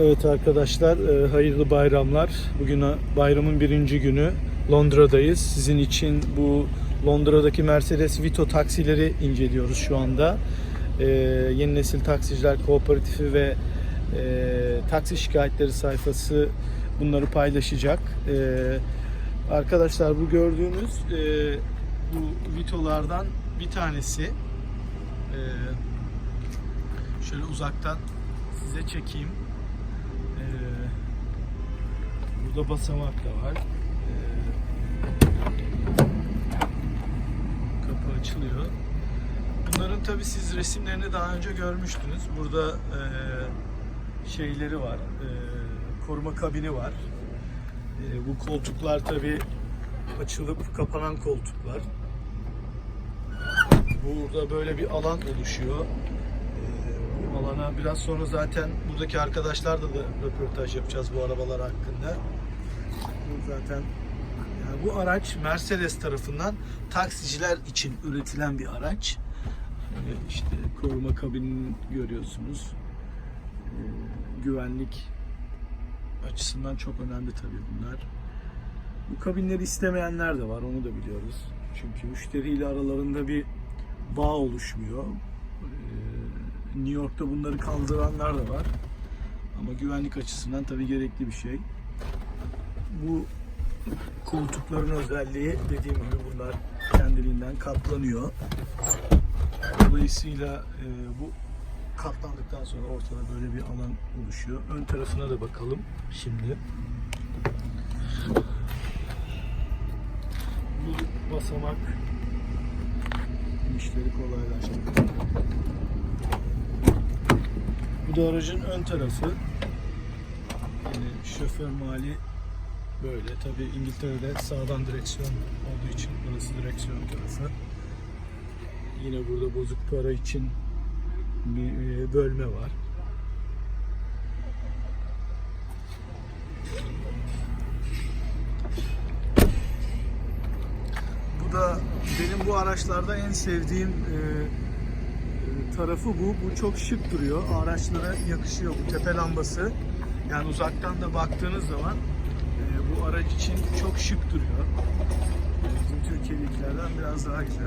Evet arkadaşlar, e, hayırlı bayramlar. Bugün bayramın birinci günü. Londra'dayız. Sizin için bu Londra'daki Mercedes Vito taksileri inceliyoruz şu anda. E, Yeni Nesil Taksiciler Kooperatifi ve e, Taksi Şikayetleri sayfası bunları paylaşacak. E, arkadaşlar bu gördüğünüz bu Vito'lardan bir tanesi. Şöyle uzaktan size çekeyim. Ee, burada basamak da var. Ee, kapı açılıyor. Bunların tabi siz resimlerini daha önce görmüştünüz. Burada e, şeyleri var. e, koruma kabini var. E, bu koltuklar tabi açılıp kapanan koltuklar. Burada böyle bir alan oluşuyor. Ee, alana biraz sonra zaten buradaki arkadaşlarla da röportaj yapacağız bu arabalar hakkında. Zaten yani bu araç Mercedes tarafından taksiciler için üretilen bir araç. Böyle işte koruma kabinini görüyorsunuz. Ee, güvenlik açısından çok önemli tabii bunlar. Bu kabinleri istemeyenler de var, onu da biliyoruz. Çünkü müşteriyle aralarında bir bağ oluşmuyor. New York'ta bunları kaldıranlar da var. Ama güvenlik açısından tabii gerekli bir şey. Bu koltukların özelliği dediğim gibi bunlar kendiliğinden katlanıyor. Dolayısıyla e, bu katlandıktan sonra ortada böyle bir alan oluşuyor. Ön tarafına da bakalım şimdi. Bu basamak işleri kolaylaştırıyor. Bu da aracın ön tarafı. Ee, şoför mali böyle. Tabi İngiltere'de sağdan direksiyon olduğu için burası direksiyon tarafı. Yine burada bozuk para için bir e, bölme var. Bu da benim bu araçlarda en sevdiğim e, tarafı bu. Bu çok şık duruyor. Araçlara yakışıyor bu tepe lambası. Yani uzaktan da baktığınız zaman e, bu araç için çok şık duruyor. Bizim Türkiye'dekilerden biraz daha güzel.